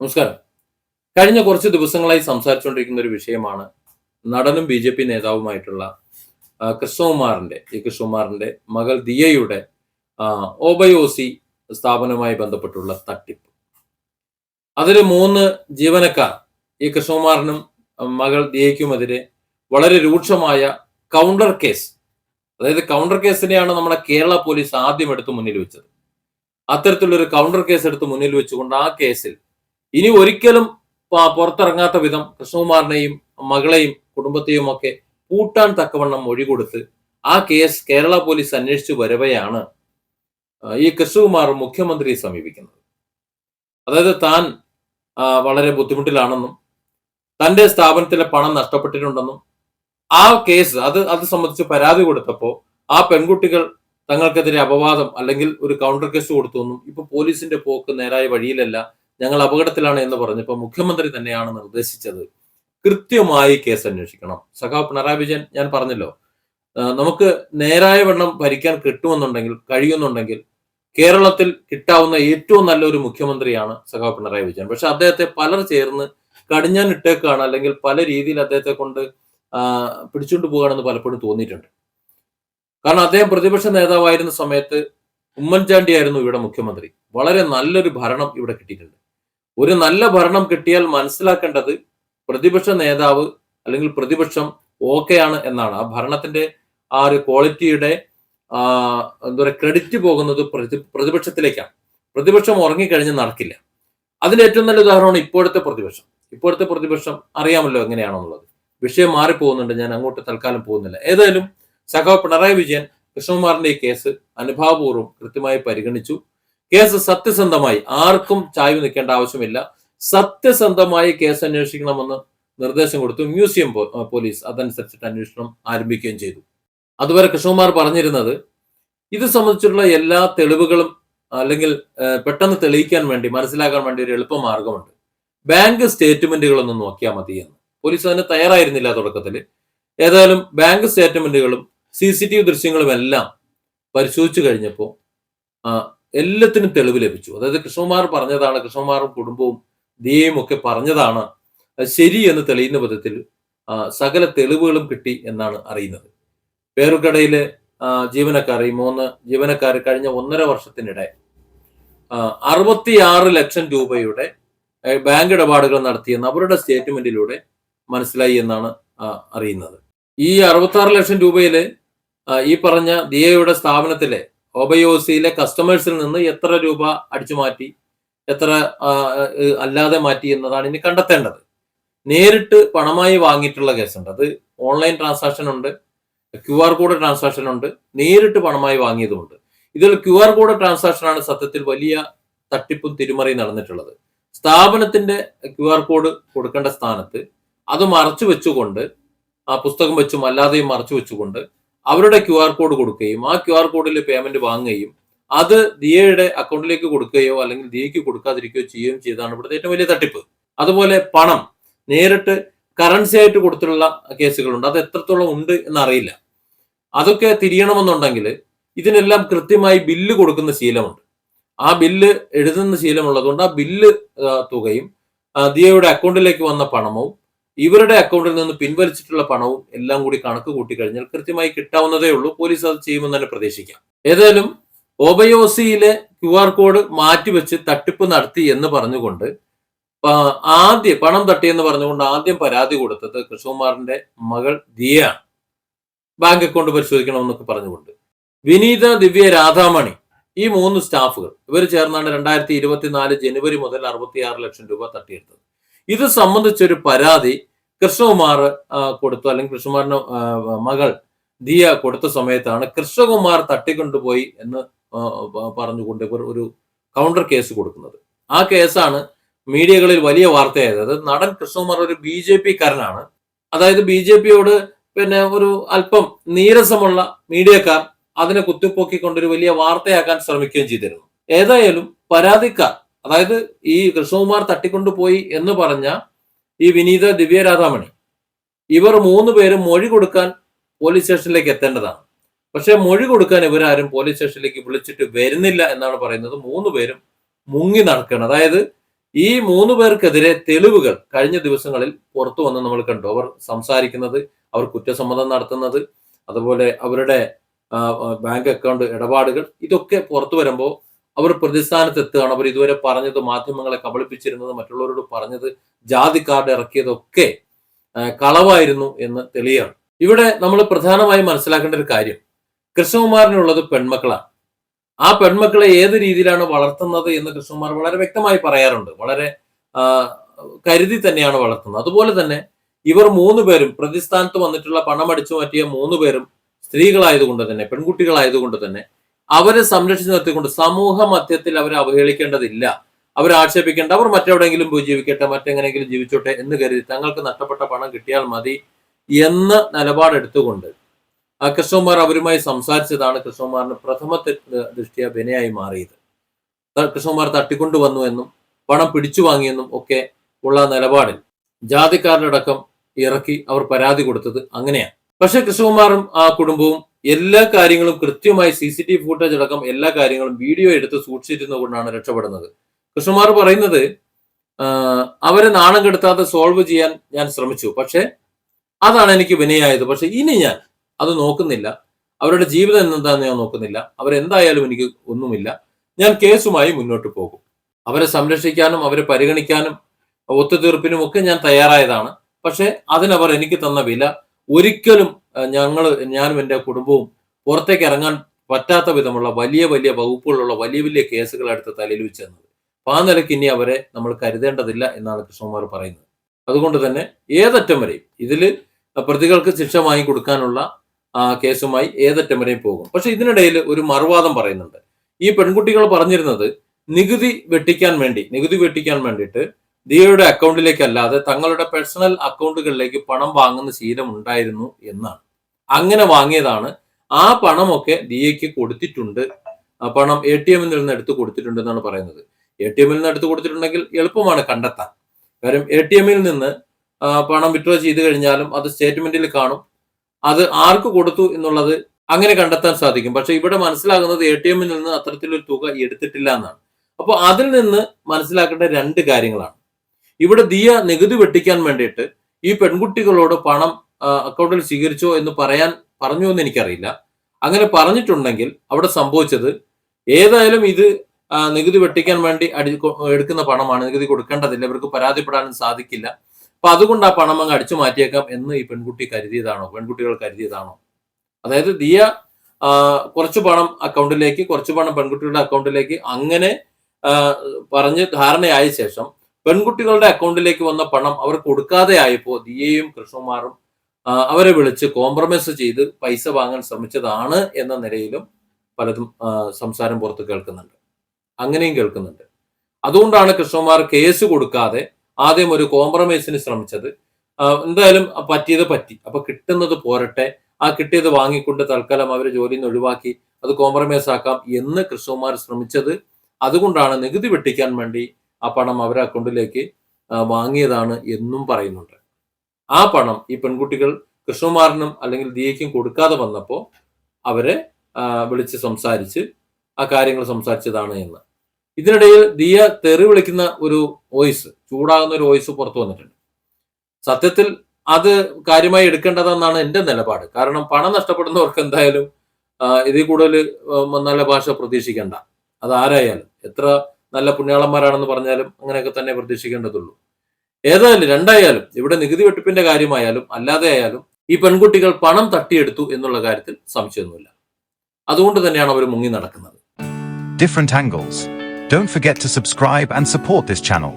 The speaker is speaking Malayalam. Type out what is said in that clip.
നമസ്കാരം. കഴിഞ്ഞ കുറച്ച് ദിവസങ്ങളായി സംസാരിച്ചുകൊണ്ടിരിക്കുന്ന ഒരു വിഷയമാണ് നടനും ബി ജെ പി നേതാവുമായിട്ടുള്ള കൃഷ്ണകുമാറിന്റെ ഈ കൃഷ്ണകുമാറിന്റെ മകൾ ദിയയുടെ ഓബയോസി സ്ഥാപനവുമായി ബന്ധപ്പെട്ടുള്ള തട്ടിപ്പ്. അതിൽ മൂന്ന് ജീവനക്കാർ ഈ കൃഷ്ണകുമാറിനും മകൾ ദിയയ്ക്കുമെതിരെ വളരെ രൂക്ഷമായ കൗണ്ടർ കേസ് അതായത് കൗണ്ടർ കേസിനെയാണ് നമ്മുടെ കേരള പോലീസ് ആദ്യം എടുത്ത് മുന്നിൽ വെച്ചത്. അത്തരത്തിലുള്ള ഒരു കൗണ്ടർ കേസ് എടുത്ത് മുന്നിൽ വെച്ചുകൊണ്ട് ആ കേസിൽ ഇനി ഒരിക്കലും പുറത്തിറങ്ങാത്ത വിധം കൃഷ്ണകുമാറിനെയും മകളെയും കുടുംബത്തെയും ഒക്കെ പൂട്ടാൻ തക്കവണ്ണം മൊഴി കൊടുത്ത് ആ കേസ് കേരള പോലീസ് അന്വേഷിച്ചു വരവെയാണ് ഈ കൃഷ്ണകുമാർ മുഖ്യമന്ത്രിയെ സമീപിക്കുന്നത്. അതായത് താൻ വളരെ ബുദ്ധിമുട്ടിലാണെന്നും തന്റെ സ്ഥാപനത്തിലെ പണം നഷ്ടപ്പെട്ടിട്ടുണ്ടെന്നും ആ കേസ് അത് അത് സംബന്ധിച്ച് പരാതി കൊടുത്തപ്പോൾ ആ പെൺകുട്ടികൾ തങ്ങൾക്കെതിരെ അപവാദം അല്ലെങ്കിൽ ഒരു കൗണ്ടർ കേസ് കൊടുത്തു എന്നും ഇപ്പൊ പോലീസിന്റെ പോക്ക് നേരായ വഴിയിലല്ല ഞങ്ങൾ അപകടത്തിലാണ് എന്ന് പറഞ്ഞപ്പോൾ മുഖ്യമന്ത്രി തന്നെയാണ് നിർദ്ദേശിച്ചത്. കൃത്യമായി കേസ് അന്വേഷിക്കണം. സഖാവ് പിണറായി വിജയൻ ഞാൻ പറഞ്ഞല്ലോ നമുക്ക് നേരായ വണ്ണം ഭരിക്കാൻ കിട്ടുമെന്നുണ്ടെങ്കിൽ കഴിയുന്നുണ്ടെങ്കിൽ കേരളത്തിൽ കിട്ടാവുന്ന ഏറ്റവും നല്ലൊരു മുഖ്യമന്ത്രിയാണ് സഖാവ് പിണറായി വിജയൻ. പക്ഷെ അദ്ദേഹത്തെ പലർ ചേർന്ന് കടിഞ്ഞാൻ ഇട്ടേക്കാണ് അല്ലെങ്കിൽ പല രീതിയിൽ അദ്ദേഹത്തെ കൊണ്ട് പിടിച്ചുകൊണ്ട് പോകാണെന്ന് പലപ്പോഴും തോന്നിയിട്ടുണ്ട്. കാരണം അദ്ദേഹം പ്രതിപക്ഷ നേതാവായിരുന്ന സമയത്ത് ഉമ്മൻചാണ്ടി ആയിരുന്നു ഇവിടെ മുഖ്യമന്ത്രി. വളരെ നല്ലൊരു ഭരണം ഇവിടെ കിട്ടിയിട്ടുണ്ട്. ഒരു നല്ല ഭരണം കിട്ടിയാൽ മനസ്സിലാക്കേണ്ടത് പ്രതിപക്ഷ നേതാവ് അല്ലെങ്കിൽ പ്രതിപക്ഷം ഓക്കെയാണ് എന്നാണ്. ആ ഭരണത്തിന്റെ ആ ഒരു ക്വാളിറ്റിയുടെ എന്താ പറയുക ക്രെഡിറ്റ് പോകുന്നത് പ്രതി പ്രതിപക്ഷത്തിലേക്കാണ്. പ്രതിപക്ഷം ഉറങ്ങിക്കഴിഞ്ഞ് നടക്കില്ല. അതിന് ഏറ്റവും നല്ല ഉദാഹരണമാണ് ഇപ്പോഴത്തെ പ്രതിപക്ഷം. ഇപ്പോഴത്തെ പ്രതിപക്ഷം അറിയാമല്ലോ എങ്ങനെയാണെന്നുള്ളത്. വിഷയം മാറിപ്പോകുന്നുണ്ട് ഞാൻ അങ്ങോട്ട് തൽക്കാലം പോകുന്നില്ല. ഏതായാലും സഖാവ് പിണറായി വിജയൻ കൃഷ്ണകുമാറിന്റെ ഈ കേസ് അനുഭാവപൂർവം കൃത്യമായി പരിഗണിച്ചു. കേസ് സത്യസന്ധമായി. ആർക്കും ചായ്വ് നിൽക്കേണ്ട ആവശ്യമില്ല. സത്യസന്ധമായി കേസ് അന്വേഷിക്കണമെന്ന് നിർദ്ദേശം കൊടുത്തു. മ്യൂസിയം പോലീസ് അതനുസരിച്ചിട്ട് അന്വേഷണം ആരംഭിക്കുകയും ചെയ്തു. അതുവരെ കൃഷ്ണകുമാർ പറഞ്ഞിരുന്നത് ഇത് സംബന്ധിച്ചുള്ള എല്ലാ തെളിവുകളും അല്ലെങ്കിൽ പെട്ടെന്ന് തെളിയിക്കാൻ വേണ്ടി മനസ്സിലാക്കാൻ വേണ്ടി ഒരു എളുപ്പ മാർഗമുണ്ട്. ബാങ്ക് സ്റ്റേറ്റ്മെന്റുകളൊന്നും നോക്കിയാൽ മതി എന്ന്. പോലീസ് അതിന് തയ്യാറായിരുന്നില്ല തുടക്കത്തിൽ. ഏതായാലും ബാങ്ക് സ്റ്റേറ്റ്മെന്റുകളും സി സി ടി വി ദൃശ്യങ്ങളും എല്ലാം പരിശോധിച്ചു കഴിഞ്ഞപ്പോൾ എല്ലാത്തിനും തെളിവ് ലഭിച്ചു. അതായത് കൃഷ്ണകുമാർ പറഞ്ഞതാണ് കൃഷ്ണകുമാറും കുടുംബവും ദിയയും ഒക്കെ പറഞ്ഞതാണ് ശരി എന്ന് തെളിയുന്ന വിധത്തിൽ സകല തെളിവുകളും കിട്ടി എന്നാണ് അറിയുന്നത്. പേരുക്കടയിലെ ജീവനക്കാർ ഈ മൂന്ന് ജീവനക്കാർ കഴിഞ്ഞ ഒന്നര വർഷത്തിനിടെ അറുപത്തിയാറ് ലക്ഷം രൂപയുടെ ബാങ്ക് ഇടപാടുകൾ നടത്തിയെന്ന് അവരുടെ സ്റ്റേറ്റ്മെന്റിലൂടെ മനസ്സിലായി എന്നാണ് അറിയുന്നത്. ഈ അറുപത്തി ലക്ഷം രൂപയിൽ ഈ പറഞ്ഞ ദിയയുടെ സ്ഥാപനത്തിലെ ഒബയോസിയിലെ കസ്റ്റമേഴ്സിൽ നിന്ന് എത്ര രൂപ അടിച്ചു മാറ്റി എത്ര അല്ലാതെ മാറ്റി എന്നതാണ് ഇനി കണ്ടെത്തേണ്ടത്. നേരിട്ട് പണമായി വാങ്ങിയിട്ടുള്ള കേസുണ്ട്. അത് ഓൺലൈൻ ട്രാൻസാക്ഷൻ ഉണ്ട് ക്യു ആർ കോഡ് ട്രാൻസാക്ഷൻ ഉണ്ട് നേരിട്ട് പണമായി വാങ്ങിയതുമുണ്ട്. ഇതിൽ ക്യു ആർ കോഡ് ട്രാൻസാക്ഷനാണ് സത്യത്തിൽ വലിയ തട്ടിപ്പും തിരിമറിയും നടന്നിട്ടുള്ളത്. സ്ഥാപനത്തിന്റെ ക്യു ആർ കോഡ് കൊടുക്കേണ്ട സ്ഥാനത്ത് അത് മറച്ചു വെച്ചുകൊണ്ട് ആ പുസ്തകം വെച്ചും അല്ലാതെയും മറച്ചു വെച്ചുകൊണ്ട് അവരുടെ ക്യു ആർ കോഡ് കൊടുക്കുകയും ആ ക്യു ആർ കോഡിൽ പേയ്മെന്റ് വാങ്ങുകയും അത് ദിയയുടെ അക്കൗണ്ടിലേക്ക് കൊടുക്കുകയോ അല്ലെങ്കിൽ ദിയയ്ക്ക് കൊടുക്കാതിരിക്കുകയോ ചെയ്യുകയും ചെയ്താണ് ഇവിടുത്തെ ഏറ്റവും വലിയ തട്ടിപ്പ്. അതുപോലെ പണം നേരിട്ട് കറൻസി ആയിട്ട് കൊടുത്തിട്ടുള്ള കേസുകളുണ്ട്. അത് എത്രത്തോളം ഉണ്ട് എന്നറിയില്ല. അതൊക്കെ തിരിയണമെന്നുണ്ടെങ്കിൽ ഇതിനെല്ലാം കൃത്യമായി ബില്ല് കൊടുക്കുന്ന ശീലമുണ്ട്. ആ ബില്ല് എഴുതുന്ന ശീലമുള്ളതുകൊണ്ട് ആ ബില്ല് തുകയും ദിയയുടെ അക്കൗണ്ടിലേക്ക് വന്ന പണവും ഇവരുടെ അക്കൗണ്ടിൽ നിന്ന് പിൻവലിച്ചിട്ടുള്ള പണവും എല്ലാം കൂടി കണക്ക് കൂട്ടിക്കഴിഞ്ഞാൽ കൃത്യമായി കിട്ടാവുന്നതേ ഉള്ളൂ. പോലീസ് അത് ചെയ്യുമെന്ന് തന്നെ പ്രതീക്ഷിക്കാം. ഏതായാലും ഒബയോസിയിലെ ക്യു ആർ കോഡ് മാറ്റിവെച്ച് തട്ടിപ്പ് നടത്തി എന്ന് പറഞ്ഞുകൊണ്ട് ആദ്യം പണം തട്ടിയെന്ന് പറഞ്ഞുകൊണ്ട് ആദ്യം പരാതി കൊടുത്തത് കൃഷ്ണകുമാറിന്റെ മകൾ ദിയ ബാങ്ക് അക്കൗണ്ട് പരിശോധിക്കണമെന്നൊക്കെ പറഞ്ഞുകൊണ്ട്. വിനീത ദിവ്യ രാധാമണി ഈ മൂന്ന് സ്റ്റാഫുകൾ ഇവർ ചേർന്നാണ് രണ്ടായിരത്തി ഇരുപത്തിനാല് ജനുവരി മുതൽ അറുപത്തിയാറ് ലക്ഷം രൂപ തട്ടിയെടുത്തത്. ഇത് സംബന്ധിച്ചൊരു പരാതി കൃഷ്ണകുമാർ കൊടുത്തു. അല്ലെങ്കിൽ കൃഷ്ണകുമാറിന്റെ മകൾ ദിയ കൊടുത്ത സമയത്താണ് കൃഷ്ണകുമാർ തട്ടിക്കൊണ്ടുപോയി എന്ന് പറഞ്ഞുകൊണ്ട് ഒരു കൗണ്ടർ കേസ് കൊടുക്കുന്നത്. ആ കേസാണ് മീഡിയകളിൽ വലിയ വാർത്തയായത്. നടൻ കൃഷ്ണകുമാർ ഒരു ബി ജെ പി കാരനാണ് അതായത് ബി ജെ പിയോട് പിന്നെ ഒരു അല്പം നീരസമുള്ള മീഡിയക്കാർ അതിനെ കുത്തിപ്പൊക്കിക്കൊണ്ട് ഒരു വലിയ വാർത്തയാക്കാൻ ശ്രമിക്കുകയും ചെയ്തിരുന്നു. ഏതായാലും പരാതിക്കാർ അതായത് ഈ കൃഷ്ണകുമാർ തട്ടിക്കൊണ്ടുപോയി എന്ന് പറഞ്ഞ ഈ വിനീത ദിവ്യരാധാമണി ഇവർ മൂന്ന് പേരും മൊഴി കൊടുക്കാൻ പോലീസ് സ്റ്റേഷനിലേക്ക് എത്തേണ്ടതാണ്. പക്ഷെ മൊഴി കൊടുക്കാൻ ഇവരാരും പോലീസ് സ്റ്റേഷനിലേക്ക് വിളിച്ചിട്ട് വരുന്നില്ല എന്നാണ് പറയുന്നത്. മൂന്ന് പേരും മുങ്ങി നടക്കുകയാണ്. അതായത് ഈ മൂന്ന് പേർക്കെതിരെ തെളിവുകൾ കഴിഞ്ഞ ദിവസങ്ങളിൽ പുറത്തു വന്ന് നമ്മൾ കണ്ടു. അവർ സംസാരിക്കുന്നത് അവർ കുറ്റസമ്മതം നടത്തുന്നത് അതുപോലെ അവരുടെ ബാങ്ക് അക്കൗണ്ട് ഇടപാടുകൾ ഇതൊക്കെ പുറത്തു വരുമ്പോൾ അവർ പ്രതിസ്ഥാനത്ത് എത്തുകയാണ് അവർ ഇതുവരെ പറഞ്ഞത് മാധ്യമങ്ങളെ കബളിപ്പിച്ചിരുന്നത് മറ്റുള്ളവരോട് പറഞ്ഞത് ജാതി കാർഡ് ഇറക്കിയതൊക്കെ കളവായിരുന്നു എന്ന് തെളിയാണ്. ഇവിടെ നമ്മൾ പ്രധാനമായും മനസ്സിലാക്കേണ്ട ഒരു കാര്യം. കൃഷ്ണകുമാറിനുള്ളത് പെൺമക്കളാണ്. ആ പെൺമക്കളെ ഏത് രീതിയിലാണ് വളർത്തുന്നത് എന്ന് കൃഷ്ണകുമാർ വളരെ വ്യക്തമായി പറയാറുണ്ട്. വളരെ കരുതി തന്നെയാണ് വളർത്തുന്നത്. അതുപോലെ തന്നെ ഇവർ മൂന്ന് പേരും പ്രതിസ്ഥാനത്ത് വന്നിട്ടുള്ള പണം അടിച്ചു മാറ്റിയ മൂന്ന് പേരും സ്ത്രീകളായതുകൊണ്ട് തന്നെ പെൺകുട്ടികളായതുകൊണ്ട് തന്നെ അവരെ സംരക്ഷിച്ചു നിർത്തിക്കൊണ്ട് സമൂഹ മധ്യത്തിൽ അവരെ അവഹേളിക്കേണ്ടതില്ല. അവരെ ആക്ഷേപിക്കേണ്ട അവർ മറ്റെവിടെയെങ്കിലും പോയി ജീവിക്കട്ടെ മറ്റെങ്ങനെയെങ്കിലും ജീവിച്ചോട്ടെ എന്ന് കരുതി തങ്ങൾക്ക് നഷ്ടപ്പെട്ട പണം കിട്ടിയാൽ മതി എന്ന നിലപാടെടുത്തുകൊണ്ട് കൃഷ്ണകുമാർ അവരുമായി സംസാരിച്ചതാണ് കൃഷ്ണകുമാറിന് പ്രഥമ ദൃഷ്ടിയ വിനയായി മാറിയത്. കൃഷ്ണകുമാർ തട്ടിക്കൊണ്ടുവന്നു എന്നും പണം പിടിച്ചു വാങ്ങിയെന്നും ഒക്കെ ഉള്ള നിലപാടിൽ ജാതിക്കാരുടെ അടക്കം ഇറക്കി അവർ പരാതി കൊടുത്തത് അങ്ങനെയാണ്. പക്ഷെ കൃഷ്ണകുമാറും ആ കുടുംബവും എല്ലാ കാര്യങ്ങളും കൃത്യമായി സി സി ടി ഫുട്ടേജ് അടക്കം എല്ലാ കാര്യങ്ങളും വീഡിയോ എടുത്ത് സൂക്ഷിച്ചിരുന്നുകൊണ്ടാണ് രക്ഷപ്പെടുന്നത്. കൃഷ്ണകുമാർ പറയുന്നത് അവരെ നാണം കെടുത്താതെ സോൾവ് ചെയ്യാൻ ഞാൻ ശ്രമിച്ചു. പക്ഷെ അതാണ് എനിക്ക് വിനയായത്. പക്ഷെ ഇനി ഞാൻ അത് നോക്കുന്നില്ല. അവരുടെ ജീവിതം എന്താണെന്ന് ഞാൻ നോക്കുന്നില്ല. അവരെന്തായാലും എനിക്ക് ഒന്നുമില്ല. ഞാൻ കേസുമായി മുന്നോട്ട് പോകും. അവരെ സംരക്ഷിക്കാനും അവരെ പരിഗണിക്കാനും ഒത്തുതീർപ്പിനും ഒക്കെ ഞാൻ തയ്യാറായതാണ്. പക്ഷെ അതിനവർ എനിക്ക് തന്ന വില ഒരിക്കലും ഞങ്ങൾ ഞാനും എന്റെ കുടുംബവും പുറത്തേക്ക് ഇറങ്ങാൻ പറ്റാത്ത വിധമുള്ള വലിയ വലിയ വകുപ്പുകളുള്ള വലിയ വലിയ കേസുകൾ എടുത്ത് തലയിൽ വെച്ച് തന്നത്. അപ്പൊ ആ നിലയ്ക്ക് ഇനി അവരെ നമ്മൾ കരുതേണ്ടതില്ല എന്നാണ് കൃഷ്ണകുമാർ പറയുന്നത്. അതുകൊണ്ട് തന്നെ ഏതറ്റം വരെയും ഇതിൽ പ്രതികൾക്ക് ശിക്ഷ വാങ്ങി കൊടുക്കാനുള്ള ആ, കേസുമായി ഏതറ്റം വരെയും പോകും. പക്ഷെ ഇതിനിടയിൽ ഒരു മറുവാദം പറയുന്നുണ്ട്. ഈ പെൺകുട്ടികൾ പറഞ്ഞിരുന്നത് നികുതി വെട്ടിക്കാൻ വേണ്ടി നികുതി വെട്ടിക്കാൻ വേണ്ടിയിട്ട് ദിയയുടെ അക്കൗണ്ടിലേക്കല്ലാതെ തങ്ങളുടെ പേഴ്സണൽ അക്കൗണ്ടുകളിലേക്ക് പണം വാങ്ങുന്ന ശീലം ഉണ്ടായിരുന്നു എന്നാണ്. അങ്ങനെ വാങ്ങിയതാണ്. ആ പണമൊക്കെ ഡി എക്ക് കൊടുത്തിട്ടുണ്ട്. ആ പണം എ ടി എമ്മിൽ നിന്ന് എടുത്ത് കൊടുത്തിട്ടുണ്ട് എന്നാണ് പറയുന്നത്. എ ടി എമ്മിൽ നിന്ന് എടുത്ത് കൊടുത്തിട്ടുണ്ടെങ്കിൽ എളുപ്പമാണ് കണ്ടെത്താൻ. കാര്യം എ ടി എമ്മിൽ നിന്ന് പണം വിഡ്രോ ചെയ്ത് കഴിഞ്ഞാലും അത് സ്റ്റേറ്റ്മെന്റിൽ കാണും. അത് ആർക്ക് കൊടുത്തു എന്നുള്ളത് അങ്ങനെ കണ്ടെത്താൻ സാധിക്കും. പക്ഷെ ഇവിടെ മനസ്സിലാകുന്നത് എ ടി എമ്മിൽ നിന്ന് അത്തരത്തിലൊരു തുക എടുത്തിട്ടില്ല എന്നാണ്. അപ്പോൾ അതിൽ നിന്ന് മനസ്സിലാക്കേണ്ട രണ്ട് കാര്യങ്ങളാണ്. ഇവിടെ ദിയ നികുതി വെട്ടിക്കാൻ വേണ്ടിയിട്ട് ഈ പെൺകുട്ടികളോട് പണം അക്കൗണ്ടിൽ സ്വീകരിച്ചോ എന്ന് പറയാൻ പറഞ്ഞു എന്ന് എനിക്കറിയില്ല. അങ്ങനെ പറഞ്ഞിട്ടുണ്ടെങ്കിൽ അവിടെ സംഭവിച്ചത് ഏതായാലും ഇത് നികുതി വെട്ടിക്കാൻ വേണ്ടി അടി എടുക്കുന്ന പണമാണ്. നികുതി കൊടുക്കേണ്ടതില്ല. ഇവർക്ക് പരാതിപ്പെടാനും സാധിക്കില്ല. അപ്പൊ അതുകൊണ്ട് ആ പണം അങ്ങ് അടിച്ചു മാറ്റിയേക്കാം എന്ന് ഈ പെൺകുട്ടി കരുതിയതാണോ? പെൺകുട്ടികൾ കരുതിയതാണോ? അതായത് ദിയ കുറച്ചു പണം അക്കൗണ്ടിലേക്ക് കുറച്ച് പണം പെൺകുട്ടികളുടെ അക്കൗണ്ടിലേക്ക് അങ്ങനെ പറഞ്ഞ് ധാരണയായ ശേഷം പെൺകുട്ടികളുടെ അക്കൗണ്ടിലേക്ക് വന്ന പണം അവർ കൊടുക്കാതെ ആയപ്പോ ദിയയും കൃഷ്ണകുമാറും അവരെ വിളിച്ച് കോംപ്രമൈസ് ചെയ്ത് പൈസ വാങ്ങാൻ ശ്രമിച്ചതാണ് എന്ന നിലയിലും പലതും സംസാരം പുറത്ത് കേൾക്കുന്നുണ്ട്. അങ്ങനെയും കേൾക്കുന്നുണ്ട്. അതുകൊണ്ടാണ് കൃഷ്ണകുമാർ കേസ് കൊടുക്കാതെ ആദ്യം ഒരു കോംപ്രമൈസിന് ശ്രമിച്ചത്. എന്തായാലും പറ്റിയത് പറ്റി. അപ്പൊ കിട്ടുന്നത് പോരട്ടെ. ആ കിട്ടിയത് വാങ്ങിക്കൊണ്ട് തൽക്കാലം അവരെ ജോലിയിൽ നിന്ന് ഒഴിവാക്കി അത് കോംപ്രമൈസ് ആക്കാം എന്ന് കൃഷ്ണകുമാർ ശ്രമിച്ചത്. അതുകൊണ്ടാണ് നികുതി വെട്ടിക്കാൻ വേണ്ടി ആ പണം അവരെ അക്കൗണ്ടിലേക്ക് വാങ്ങിയതാണ് എന്നും പറയുന്നുണ്ട്. ആ പണം ഈ പെൺകുട്ടികൾ കൃഷ്ണകുമാറിനും അല്ലെങ്കിൽ ദിയയ്ക്കും കൊടുക്കാതെ വന്നപ്പോൾ അവരെ വിളിച്ച് സംസാരിച്ച് ആ കാര്യങ്ങൾ സംസാരിച്ചതാണ് എന്ന്. ഇതിനിടയിൽ ദിയ തെറി വിളിക്കുന്ന ഒരു വോയിസ് ചൂടാകുന്ന ഒരു വോയിസ് പുറത്തു വന്നിട്ടുണ്ട്. സത്യത്തിൽ അത് കാര്യമായി എടുക്കേണ്ടതെന്നാണ് എന്റെ നിലപാട്. കാരണം പണം നഷ്ടപ്പെടുന്നവർക്ക് എന്തായാലും ഇതിൽ കൂടുതൽ നല്ല ഭാഷ പ്രതീക്ഷിക്കേണ്ട. അത് ആരായാലും എത്ര നല്ല പുണ്യാളന്മാരാണെന്ന് പറഞ്ഞാലും അങ്ങനെയൊക്കെ തന്നെ പ്രതീക്ഷിക്കേണ്ടതുള്ളൂ. ഏതായാലും രണ്ടായാലും ഇവിടെ നികുതി വെട്ടിപ്പിന്റെ കാര്യമായാലും അല്ലാതെ ആയാലും ഈ പെൺകുട്ടികൾ പണം തട്ടിയെടുത്തു എന്നുള്ള കാര്യത്തിൽ സംശയമൊന്നുമില്ല അതുകൊണ്ട് തന്നെയാണ് അവർ മുങ്ങി നടക്കുന്നത് different angles. Don't forget to subscribe and support this channel.